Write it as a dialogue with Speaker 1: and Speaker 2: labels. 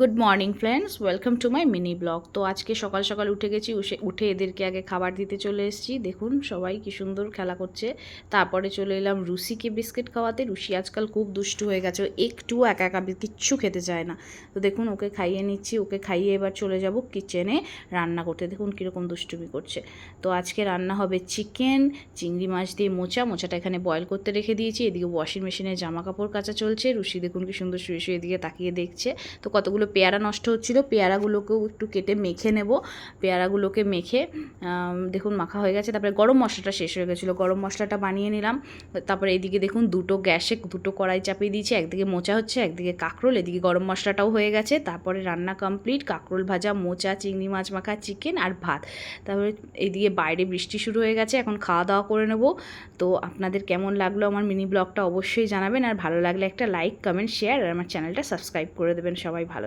Speaker 1: Good morning friends welcome to my mini blog তো আজকে সকাল সকাল উঠে গেছি উঠে এদেরকে আগে খাবার দিতে চলে এসেছি। দেখুন সবাই কি সুন্দর খেলা করছে। তারপরে চলে এলাম রুসিকে বিস্কিট খাওয়াতে। রুসি আজকাল খুব দুষ্টু হয়ে গেছে। একটু একা একা কিচ্ছু খেতে চায় না। তো দেখুন ওকে খাইয়ে নিচ্ছি। ওকে খাইয়ে এবার চলে যাব কিচেনে রান্না করতে। দেখুন কীরকম দুষ্টুমি করছে। তো আজকে রান্না হবে চিকেন, চিংড়ি মাছ দিয়ে মোচা। মোচাটা এখানে বয়েল করতে রেখে দিয়েছি। এদিকে ওয়াশিং মেশিনে জামা কাপড় কাচা চলছে। রুসি দেখুন কি সুন্দর শুয়ে শুয়ে এদিকে তাকিয়ে দেখছে। তো কতগুলো পেয়ারা নষ্ট হচ্ছিল, পেয়ারাগুলোকেও একটু কেটে মেখে নেব। পেয়ারাগুলোকে মেখে দেখুন মাখা হয়ে গেছে, তারপরে গরম মশলাটা শেষ হয়ে গেছিল। গরম মশলাটা বানিয়ে নিলাম, তারপরে এদিকে দেখুন দুটো গ্যাসে দুটো কড়াই চাপিয়ে দিয়েছি, একদিকে মোচা হচ্ছে, একদিকে কাঁকরোল, এদিকে গরম মশলাটাও হয়ে গেছে। তারপরে রান্না কমপ্লিট, কাঁকরোল ভাজা, মোচা, চিংড়ি মাছ মাখা, চিকেন আর ভাত। তারপরে এদিকে বাইরে বৃষ্টি শুরু হয়ে গেছে, এখন খাওয়া দাওয়া করে নেব। তো আপনাদের কেমন লাগল আমার মিনি ব্লগটা অবশ্যই জানাবেন, আর ভালো লাগলে একটা লাইক, কমেন্ট, শেয়ার, আর আমার চ্যানেলটা সাবস্ক্রাইব করে দেবেন সবাই ভালো